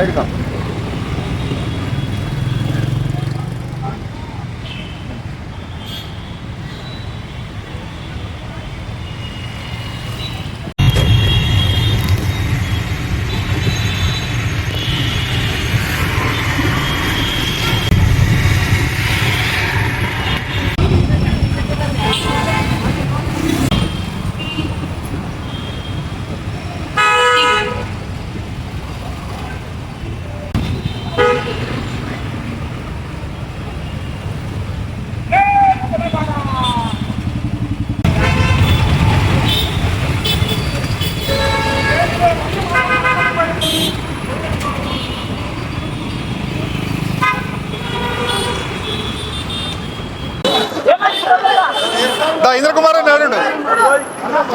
入るか。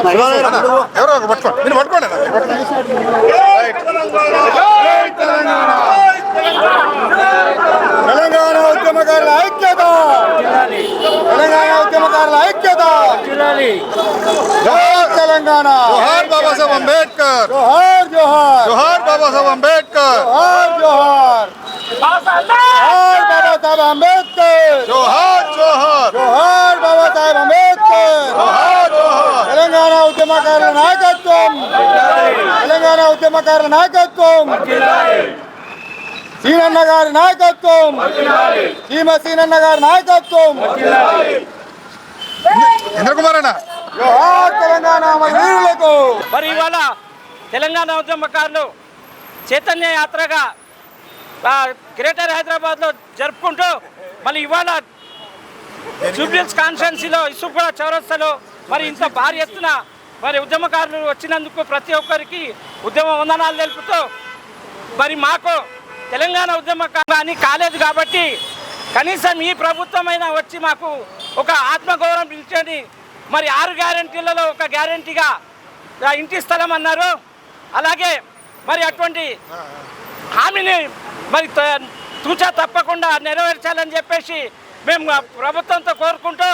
ఎవరో ఒకరు పట్టుకోండి మీరు పట్టుకోండి రైట్. తెలంగాణ ఉద్యమకారుల ఐక్యత తెలంగాణ ఉద్యమకారుల ఐక్యత జోహార్ తెలంగాణ జోహార్ బాబాసాహెబ్ అంబేద్కర్ జోహార్ జోహార్ జోహార్ బాబాసాహెబ్ అంబేద్కర్ జోహార్ జోహార్ జోహార్ బాబాసాహెబ్ అంబేద్కర్ జోహార్ జోహార్ జోహార్ బాబాసాహెబ్ అంబేద్కర్ జోహార్ జోహార్ తెలంగాణ ఉద్యమకారుల నాయకత్వం తెలంగాణ ఉద్యమకారుల నాయకత్వం. సీనన్న గారి నాయకత్వం. సీమ సీనన్న గారి నాయకత్వం. మరి ఇవాళ తెలంగాణ ఉద్యమకారులు చైతన్య యాత్రగా గ్రేటర్ హైదరాబాద్లో జరుపుకుంటూ మళ్ళీ ఇవాళ జూబ్లీస్ కాన్స్టిట్యున్సీలో ఇసుపుర చౌరస్తాలో మరి ఇంత భారీ ఎత్తున మరి ఉద్యమకారులు వచ్చినందుకు ప్రతి ఒక్కరికి ఉద్యమ వందనాలు తెలుపుతూ మరి మాకు తెలంగాణ ఉద్యమకారు అని కాలేదు కాబట్టి కనీసం ఈ ప్రభుత్వమైనా వచ్చి మాకు ఒక ఆత్మగౌరవం పిలిచండి మరి ఆరు గ్యారంటీలలో ఒక గ్యారంటీగా ఇంటి స్థలం అన్నారు. అలాగే మరి అటువంటి హామీని మరి త- తూచా తప్పకుండా నెరవేర్చాలని చెప్పేసి మేము ప్రభుత్వంతో కోరుకుంటూ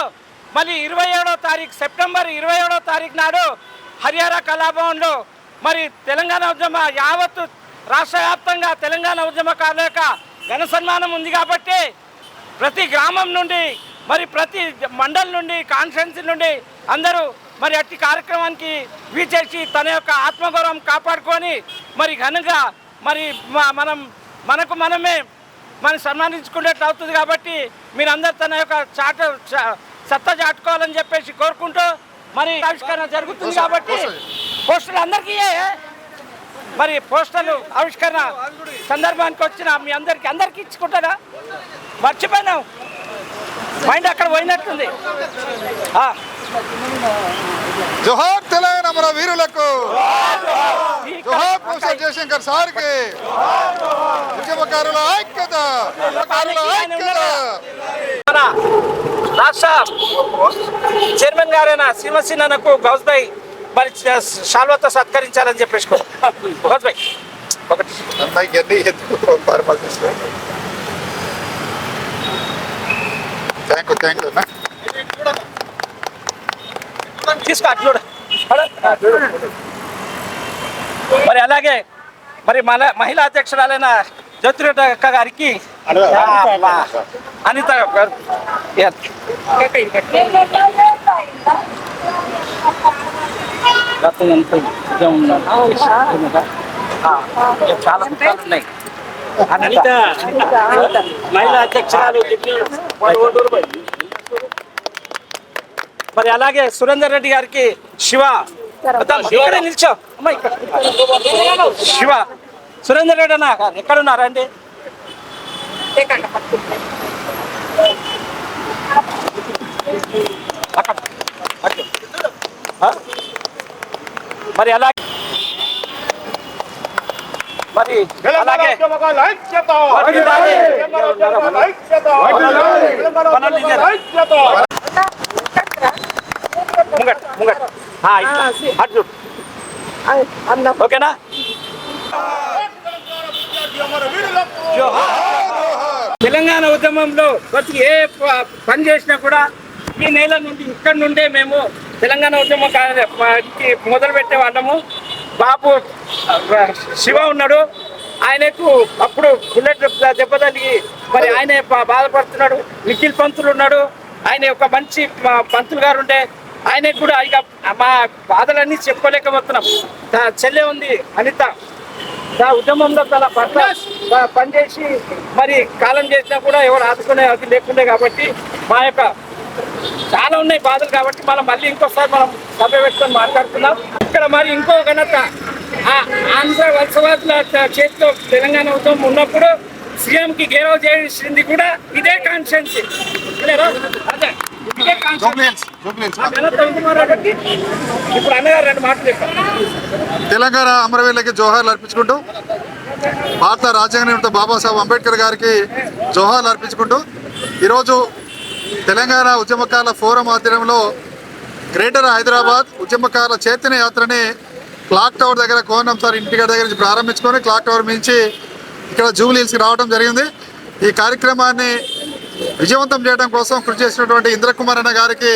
మళ్ళీ ఇరవై ఏడో తారీఖు సెప్టెంబర్ ఇరవై ఏడో తారీఖు నాడు హరియారా కళాభవన్లో మరి తెలంగాణ ఉద్యమ యావత్తు రాష్ట్ర వ్యాప్తంగా తెలంగాణ ఉద్యమకారుల యొక్క ఘన సన్మానం ఉంది కాబట్టి ప్రతి గ్రామం నుండి మరి ప్రతి మండల్ నుండి కాన్ఫరెన్స్ నుండి అందరూ మరి అట్టి కార్యక్రమానికి వీచేసి తన యొక్క ఆత్మగౌరవం కాపాడుకొని మరి ఘనంగా మరి మనం మనకు మనమే మనం సన్మానించుకునేట్లు అవుతుంది కాబట్టి మీరందరూ తన యొక్క చాట సత్తా చాటుకోవాలని చెప్పేసి కోరుకుంటూ మరి ఆవిష్కరణ జరుగుతుంది కాబట్టి పోస్టులు అందరికీ మరి పోస్టర్లు ఆవిష్కరణ సందర్భానికి వచ్చిన మీ అందరికి అందరికి ఇచ్చుకుంటారా? మర్చిపోయినాం. మైండ్ అక్కడ పోయినట్టుంది. జోహార్ తెలంగాణ మన వీరులకు. ఈ జోహార్. ప్రొఫెసర్ జయశంకర్ సార్కి. ఉద్యమకారుల ఐక్యత. రాష్ట్ర చైర్మన్ గారైన శ్రీమసీనకు గౌస్ భాయ్ మరి శాల్వతో సత్కరించాలని చెప్పేసి గౌస్ భాయ్ ఒకటి. అమ్మాయికి అన్ని ఎందుకు పరిపాలిస్తారు థ్యాంక్ యూ థ్యాంక్ యూ అన్న తీసుకో అటు చూడు. అడ. మరి అలాగే మరి మన మహిళా అధ్యక్షురాలైన జ్యోతిరెడ్డి అక్క గారికి ఆ, మా అనిత గారు ఏ, గతం ఎంత ఉద్యమం ఉందో. ఆ, ఇంకా చాలా పుస్తకాలు ఉన్నాయి అనిత మహిళా అధ్యక్షురాలు మరి అలాగే సురేందర్ రెడ్డి గారికి శివ అతను ఇక్కడే నిల్చో అమ్మ ఇక్కడ శివ సురేందర్ రెడ్డి అన్న ఎక్కడున్నారా అండి అక్కడ? మరి అలాగే మరి అలాగే. ముంగట్ ముంగట్. అటు చూడు ఓకేనా. తెలంగాణ ఉద్యమంలో ప్రతి ఏ ప- పని చేసినా కూడా ఈ నెల నుండి ఇక్కడ నుండే మేము తెలంగాణ ఉద్యమం మొదలు పెట్టే వాళ్ళము. బాబు శివ ఉన్నాడు. ఆయనకు అప్పుడు బుల్లెట్ దెబ్బ తగిలి మరి ఆయన బాధపడుతున్నాడు. నిఖిల్ పంతులు ఉన్నాడు. ఆయన ఒక మంచి పంతులు గారు ఉండే. ఆయనకు కూడా ఇక మా బాధలన్నీ చెప్పుకోలేకపోతున్నాం. చెల్లె ఉంది అనిత. నా ఉద్యమంలో తన ప- పనిచేసి మరి కాలం చేసినా కూడా ఎవరు ఆదుకునే అది లేకుండే కాబట్టి మా యొక్క చాలా ఉన్నాయి బాధలు కాబట్టి మనం మళ్ళీ ఇంకోసారి మనం సభ పెట్టుకొని మాట్లాడుతున్నాం ఇక్కడ మరి ఇంకో ఘనత ఆ ఆంధ్ర వలసవాదుల చేతిలో తెలంగాణ ఉద్యమం ఉన్నప్పుడు సీఎం కి గేరవ చేసింది కూడా ఇదే కాన్స్టిట్యున్సీ. అదే తెలంగాణ అమరవీరులకి జోహార్లు అర్పించుకుంటూ భారత రాజ్యాంగ నిర్మాత బాబాసాహెబ్ అంబేద్కర్ గారికి జోహార్లు అర్పించుకుంటూ ఈరోజు తెలంగాణ ఉద్యమకాల ఫోరం ఆధ్వర్యంలో గ్రేటర్ హైదరాబాద్ ఉద్యమకాల చైతన్య యాత్రని క్లాక్ టవర్ దగ్గర కోనం సార్ ఇంటిగడ దగ్గర నుంచి ప్రారంభించుకొని క్లాక్ టవర్ మించి ఇక్కడ జూబ్లీహిల్స్కి రావడం జరిగింది. ఈ కార్యక్రమాన్ని విజయవంతం చేయడం కోసం కృషి చేసినటువంటి ఇంద్రకుమార్ అన్న గారికి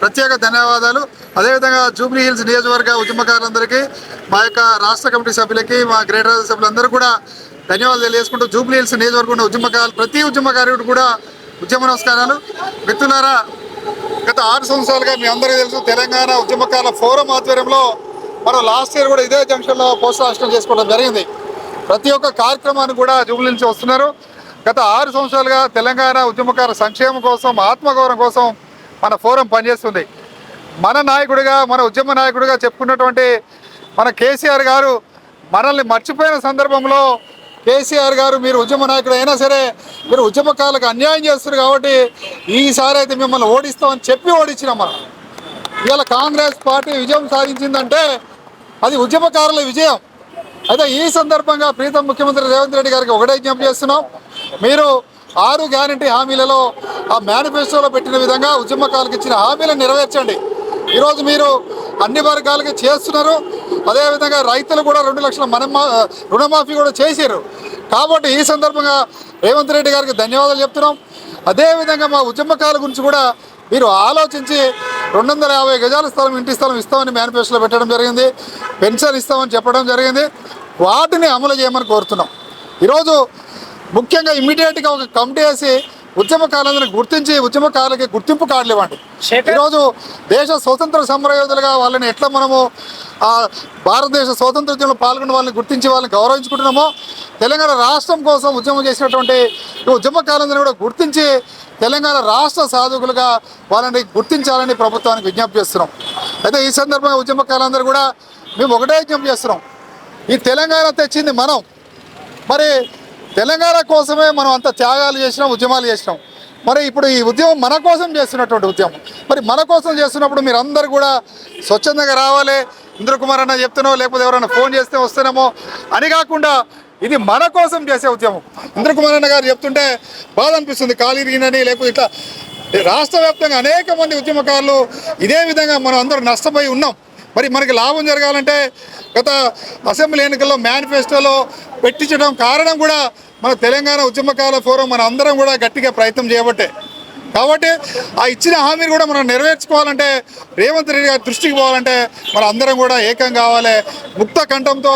ప్రత్యేక ధన్యవాదాలు. అదేవిధంగా జూబ్లీ హిల్స్ నియోజకవర్గ ఉద్యమకారులందరికీ మా యొక్క రాష్ట్ర కమిటీ సభ్యులకి మా గ్రేటర్ సభ్యులందరూ కూడా ధన్యవాదాలు తెలియజేసుకుంటూ జూబ్లీ హిల్స్ నియోజకవర్గం ఉద్యమకారులు ప్రతి ఉద్యమకారుడు కూడా ఉద్యమ నమస్కారాలు. మిత్రులారా గత ఆరు సంవత్సరాలుగా మీ అందరికీ తెలుసు తెలంగాణ ఉద్యమకారుల ఫోరం ఆధ్వర్యంలో మనం లాస్ట్ ఇయర్ కూడా ఇదే జంక్షన్లో పోస్టర్ ఆశ్రమం చేసుకోవడం జరిగింది. ప్రతి ఒక్క కార్యక్రమాన్ని కూడా జూబ్లీ నుంచి వస్తున్నారు. గత ఆరు సంవత్సరాలుగా తెలంగాణ ఉద్యమకార సంక్షేమం కోసం ఆత్మగౌరవం కోసం మన ఫోరం పనిచేస్తుంది. మన నాయకుడిగా మన ఉద్యమ నాయకుడిగా చెప్పుకున్నటువంటి మన కేసీఆర్ గారు మనల్ని మర్చిపోయిన సందర్భంలో కేసీఆర్ గారు మీరు ఉద్యమ నాయకుడు అయినా సరే మీరు ఉద్యమకారులకు అన్యాయం చేస్తారు కాబట్టి ఈసారి అయితే మిమ్మల్ని ఓడిస్తామని చెప్పి ఓడించినాం మనం. ఇవాళ కాంగ్రెస్ పార్టీ విజయం సాధించిందంటే అది ఉద్యమకారుల విజయం. అయితే ఈ సందర్భంగా ప్రీతం ముఖ్యమంత్రి రేవంత్ రెడ్డి గారికి ఒకటే విజ్ఞప్తి చేస్తున్నాం. మీరు ఆరు గ్యారంటీ హామీలలో ఆ మేనిఫెస్టోలో పెట్టిన విధంగా ఉద్యమకాలకు ఇచ్చిన హామీలను నెరవేర్చండి. ఈరోజు మీరు అన్ని వర్గాలకి చేస్తున్నారు. అదేవిధంగా రైతులు కూడా రెండు లక్షల మన రుణమాఫీ కూడా చేశారు. కాబట్టి ఈ సందర్భంగా రేవంత్ రెడ్డి గారికి ధన్యవాదాలు చెప్తున్నాం. అదేవిధంగా మా ఉద్యమకాల గురించి కూడా మీరు ఆలోచించి రెండు వందల యాభై గజాల స్థలం ఇంటి స్థలం ఇస్తామని మేనిఫెస్టోలో పెట్టడం జరిగింది. పెన్షన్ ఇస్తామని చెప్పడం జరిగింది. వాటిని అమలు చేయమని కోరుతున్నాం. ఈరోజు ముఖ్యంగా ఇమ్మీడియట్గా ఒక కమిటీ వేసి ఉద్యమకారులందరినీ గుర్తించి ఉద్యమకారులకి గుర్తింపు కార్డులు ఇవ్వండి. ఈరోజు దేశ స్వతంత్ర సమరయోధులుగా వాళ్ళని ఎట్లా మనము ఆ, భారతదేశ స్వాతంత్ర ఉద్యమంలో పాల్గొన్న వాళ్ళని గుర్తించి వాళ్ళని గౌరవించుకుంటున్నామో తెలంగాణ రాష్ట్రం కోసం ఉద్యమం చేసినటువంటి ఈ ఉద్యమకారులందరినీ కూడా గుర్తించి తెలంగాణ రాష్ట్ర సాధకులుగా వాళ్ళని గుర్తించాలని ప్రభుత్వానికి విజ్ఞప్తి చేస్తున్నాం. అయితే ఈ సందర్భంగా ఉద్యమకారులందరూ కూడా మేము ఒకటే విజ్ఞప్తి చేస్తున్నాం. ఈ తెలంగాణ తెచ్చింది మనం. మరి తెలంగాణ కోసమే మనం అంత త్యాగాలు చేసినాం ఉద్యమాలు చేసినాం. మరి ఇప్పుడు ఈ ఉద్యమం మన కోసం చేస్తున్నటువంటి ఉద్యమం. మరి మన కోసం చేస్తున్నప్పుడు మీరందరూ కూడా స్వచ్ఛందంగా రావాలి. ఇంద్రకుమార్ అన్న చెప్తున్నావు లేకపోతే ఎవరైనా ఫోన్ చేస్తే వస్తేనేమో అని కాకుండా ఇది మన కోసం చేసే ఉద్యమం. ఇంద్రకుమార్ అన్న గారు చెప్తుంటే బాధ అనిపిస్తుంది ఖాళీ ఇరిగినని లేకపోతే ఇట్లా రాష్ట్ర వ్యాప్తంగా అనేక మంది ఉద్యమకారులు ఇదే విధంగా మనం అందరూ నష్టపోయి ఉన్నాం. మరి మనకి లాభం జరగాలంటే గత అసెంబ్లీ ఎన్నికల్లో మేనిఫెస్టోలో పెట్టించడం కారణం కూడా మన తెలంగాణ ఉద్యమకాల ఫోరం మన అందరం కూడా గట్టిగా ప్రయత్నం చేయబట్టే. కాబట్టి ఆ ఇచ్చిన హామీని కూడా మనం నెరవేర్చుకోవాలంటే రేవంత్ రెడ్డి గారి దృష్టికి పోవాలంటే మన అందరం కూడా ఏకం కావాలి. ముక్త కంఠంతో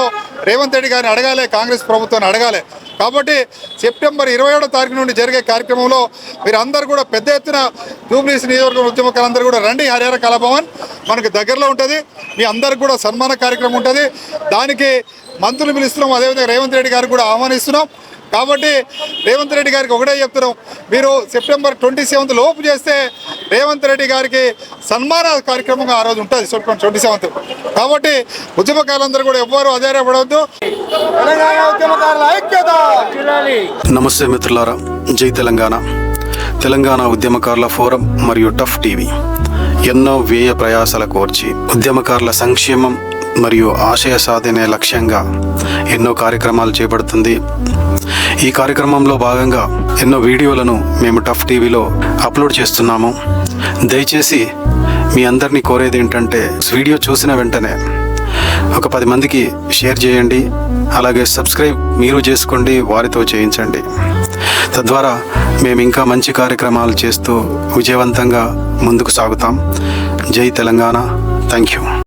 రేవంత్ రెడ్డి గారిని అడగాలి కాంగ్రెస్ ప్రభుత్వాన్ని అడగాలి. కాబట్టి సెప్టెంబర్ ఇరవై ఏడో తారీఖు నుండి జరిగే కార్యక్రమంలో మీరు అందరు కూడా పెద్ద ఎత్తున జూబ్లీస్ నియోజకవర్గం ఉద్యమకాలందరూ కూడా రండి హరిహర కళాభవన్ మనకు దగ్గరలో ఉంటుంది. మీ అందరికి కూడా సన్మాన కార్యక్రమం ఉంటుంది. దానికి మంత్రులు పిలుస్తున్నాం అదేవిధంగా రేవంత్ రెడ్డి గారికి కూడా ఆహ్వానిస్తున్నాం. కాబట్టి రేవంత్ రెడ్డి గారికి ఒకటే చెప్తున్నాం. మీరు సెప్టెంబర్ ట్వంటీ సెవెంత్ లోపు చేస్తే రేవంత్ రెడ్డి గారికి సన్మాన కార్యక్రమంగా ఆ రోజు ఉంటుంది సెప్టెంబర్ ట్వంటీ సెవెంత్. కాబట్టి ఉద్యమకాలందరూ కూడా ఎవ్వరూ అధైర్యపడవద్దు. నమస్తే మిత్రులారా జై తెలంగాణ. తెలంగాణ ఉద్యమకారుల ఫోరం మరియు టఫ్ టీవీ. ఎన్నో వ్యయ ప్రయాసాల కోర్చి ఉద్యమకారుల సంక్షేమం మరియు ఆశయ సాధనే లక్ష్యంగా ఎన్నో కార్యక్రమాలు చేపడుతుంది. ఈ కార్యక్రమంలో భాగంగా ఎన్నో వీడియోలను మేము టఫ్ టీవీలో అప్లోడ్ చేస్తున్నాము. దయచేసి మీ అందరినీ కోరేది ఏంటంటే వీడియో చూసిన వెంటనే ఒక పది మందికి షేర్ చేయండి అలాగే సబ్స్క్రైబ్ మీరు చేసుకోండి వారితో చేయించండి. తద్వారా మేము ఇంకా మంచి కార్యక్రమాలు చేస్తూ విజయవంతంగా ముందుకు సాగుతాం. జై తెలంగాణ. Thank you